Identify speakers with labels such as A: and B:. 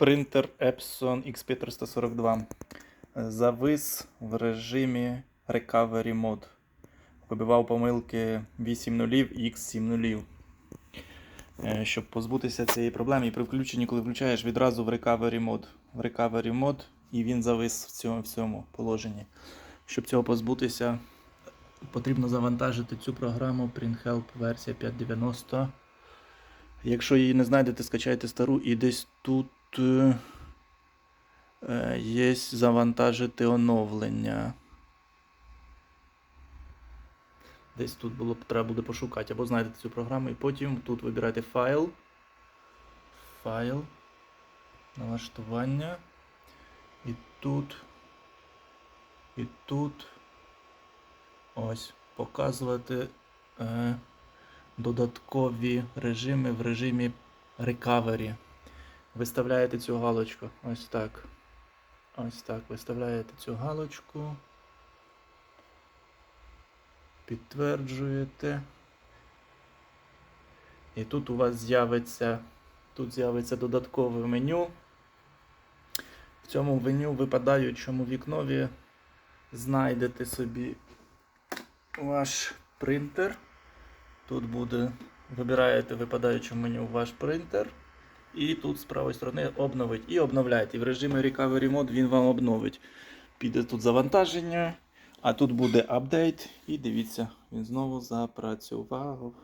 A: Принтер Epson XP342 завис в режимі Recovery Mode. Вибивав помилки 8 нулів і X7 нулів. Е, Щоб позбутися цієї проблеми, і при включенні, коли включаєш відразу в Recovery Mode. В Recovery Mode і він завис в цьому, в цьому положенні. Щоб цього позбутися, потрібно завантажити цю програму PrintHelp версія 590. Якщо її не знайдете, скачайте стару і десь тут е, е, є завантажити оновлення. Десь тут було, треба буде пошукати, або знайдете цю програму, і потім тут вибирайте файл. Файл. Налаштування. І тут. І тут. Ось. Показувати. Е, додаткові режими в режимі Recovery. Виставляєте цю галочку. Ось так. Ось так. Виставляєте цю галочку. Підтверджуєте. І тут у вас з'явиться. Тут з'явиться додаткове меню. В цьому меню випадаючому вікнові знайдете собі ваш принтер. Тут буде, вибираєте в випадаючому меню ваш принтер. І тут з правої сторони обновить. І обновляєте. І в режимі Recovery Mode він вам обновить. Піде тут завантаження, а тут буде апдейт. І дивіться, він знову запрацював.